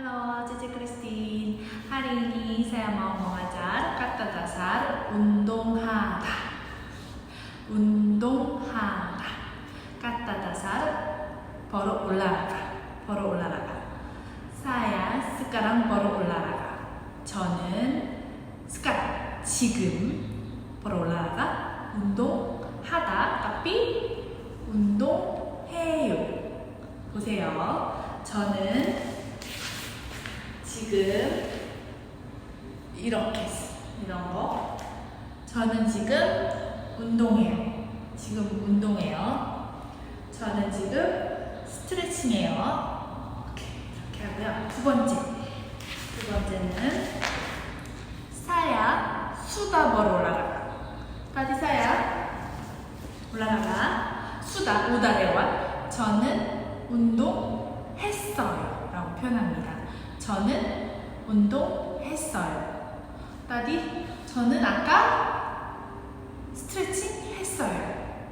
Halo, Cici Christine. Hari ini saya mau mengajar kata dasar 운동하다. 운동하다. Kata dasar baru olahraga. baru olahraga. Saya sekarang baru olahraga. 저는 sekarang 지금 baru olahraga. 운동하다 tapi 운동해요. 보세요. 저는 지금 이렇게. 이런 거. 저는 지금 운동해요. 지금 운동해요. 저는 지금 스트레칭해요. 이렇게, 이렇게 하고요. 두 번째. 두 번째는 사야 수다 보러 올라가다. Tadi saya 올라가다 수다 우다레와 저는 운동했어요 라고 표현합니다. 저는 운동했어요. Tadi 저는 아까 스트레칭 했어요.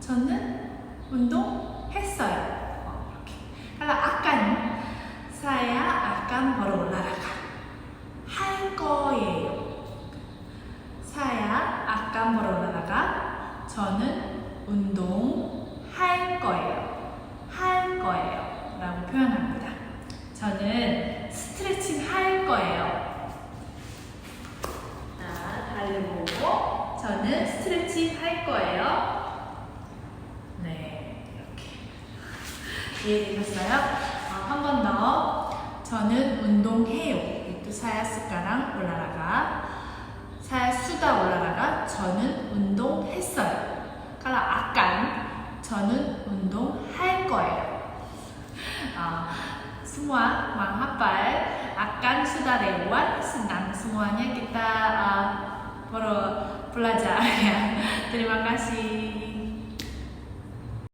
저는 운동했어요. 어, 이렇게. Kalau akan saya akan baru olahraga 할 거예요. saya akan baru olahraga 저는 운동할 거예요. 할 거예요. 라고 표현합니다. 저는 스트레칭 할 거예요. 자, 달리 보고 저는 스트레칭 할 거예요. 네, 이렇게 이해되셨어요? 어, 한번 더. 저는 운동해요. sekarang olahraga. saya sudah olahraga. 저는 운동했어요. akan 저는 운동할 거예요. 아, semua menghafal akan sudah uh, poro pelajar ya. Terima kasih.